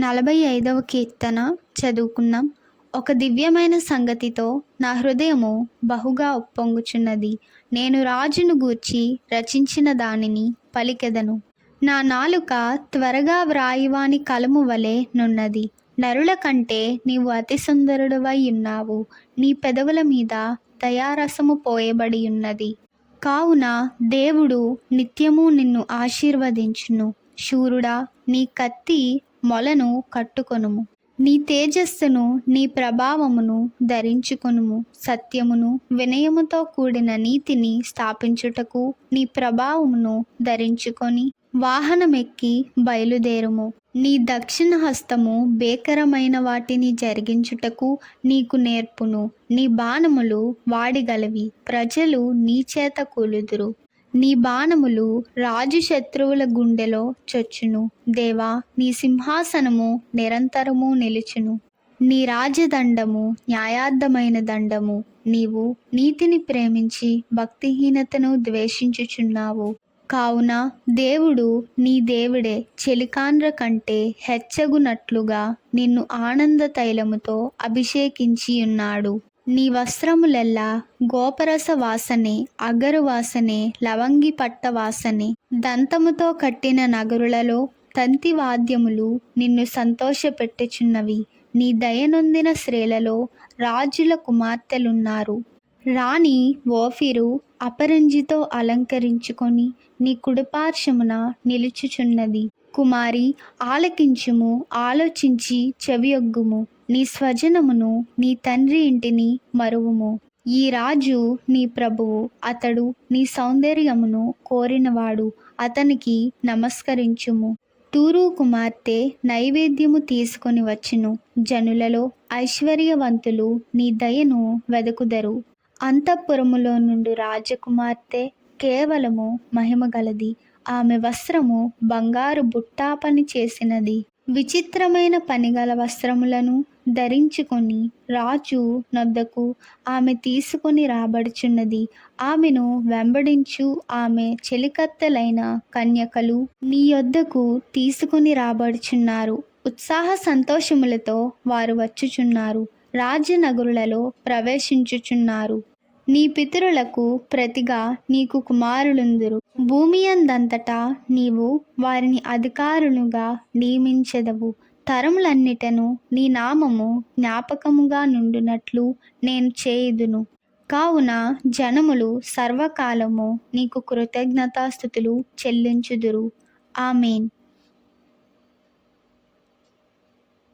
నలభై ఐదవ కీర్తన చదువుకున్నాం ఒక దివ్యమైన సంగతితో నా హృదయము బహుగా ఉప్పొంగుచున్నది. నేను రాజును గూర్చి రచించిన దానిని పలికెదను. నా నాలుక త్వరగా వ్రాయివాని కలము వలె నున్నది. నరుల కంటే నీవు అతి సుందరుడవై ఉన్నావు. నీ పెదవుల మీద దయారసము పోయబడి ఉన్నది. కావున దేవుడు నిత్యము నిన్ను ఆశీర్వదించును. శూరుడా నీ కత్తి మొలను కట్టుకొనుము. నీ తేజస్సును నీ ప్రభావమును ధరించుకొనుము. సత్యమును వినయముతో కూడిన నీతిని స్థాపించుటకు నీ ప్రభావమును ధరించుకొని వాహనమెక్కి బయలుదేరుము. నీ దక్షిణ హస్తము బేకరమైన వాటిని జరిగించుటకు నీకు నేర్పును. నీ బాణములు వాడిగలవి. ప్రజలు నీ చేత కూలుదురు. నీ బాణములు రాజు శత్రువుల గుండెలో చొచ్చును. దేవా నీ సింహాసనము నిరంతరము నిలుచును. నీ రాజదండము న్యాయార్థమైన దండము. నీవు నీతిని ప్రేమించి భక్తిహీనతను ద్వేషించుచున్నావు. కావున దేవుడు నీ దేవుడే చెలికాండ్ర కంటే హెచ్చగునట్లుగా నిన్ను ఆనంద తైలముతో అభిషేకించి ఉన్నాడు నీ వస్త్రములెల్లా గోపరస వాసనే అగరు వాసనే లవంగి పట్ట వాసనే. దంతముతో కట్టిన నగరులలో తంతి వాద్యములు నిన్ను సంతోషపెట్టుచున్నవి. నీ దయనొందిన శ్రేలలో రాజుల కుమార్తెలున్నారు. రాణి ఓఫిరు అపరంజితో అలంకరించుకొని నీ కుడిపార్శ్వమున నిలుచుచున్నది. కుమారి ఆలకించుము ఆలోచించి చెవియొగ్గుము. నీ స్వజనమును నీ తండ్రి ఇంటిని మరువుము. ఈ రాజు నీ ప్రభువు అతడు నీ సౌందర్యమును కోరినవాడు అతనికి నమస్కరించుము. తూరు కుమార్తె నైవేద్యము తీసుకొని వచ్చును. జనులలో ఐశ్వర్యవంతులు నీ దయను వెదకుదరు. అంతఃపురములో నుండి రాజకుమార్తె కేవలము మహిమగలది ఆమె వస్త్రము బంగారు బుట్టా పని చేసినది. విచిత్రమైన పనిగల వస్త్రములను ధరించుకొని రాజు నొద్దకు ఆమె తీసుకొని రాబడుచున్నది. ఆమెను వెంబడించు ఆమె చెలికత్తెలైన కన్యకలు నీ యొద్దకు తీసుకొని రాబడుచున్నారు. ఉత్సాహ సంతోషములతో వారు వచ్చుచున్నారు. రాజనగరులలో ప్రవేశించుచున్నారు. నీ పితరులకు ప్రతిగా నీకు కుమారులుందురు. భూమి అందంతటా నీవు వారిని అధికారులుగా నియమించెదవు. తరములన్నిటను నీ నామము జ్ఞాపకముగా నుండునట్లు నేను చేయుదును. కావున జనములు సర్వకాలము నీకు కృతజ్ఞతాస్థుతులు చెల్లించుదురు. ఆమెన్.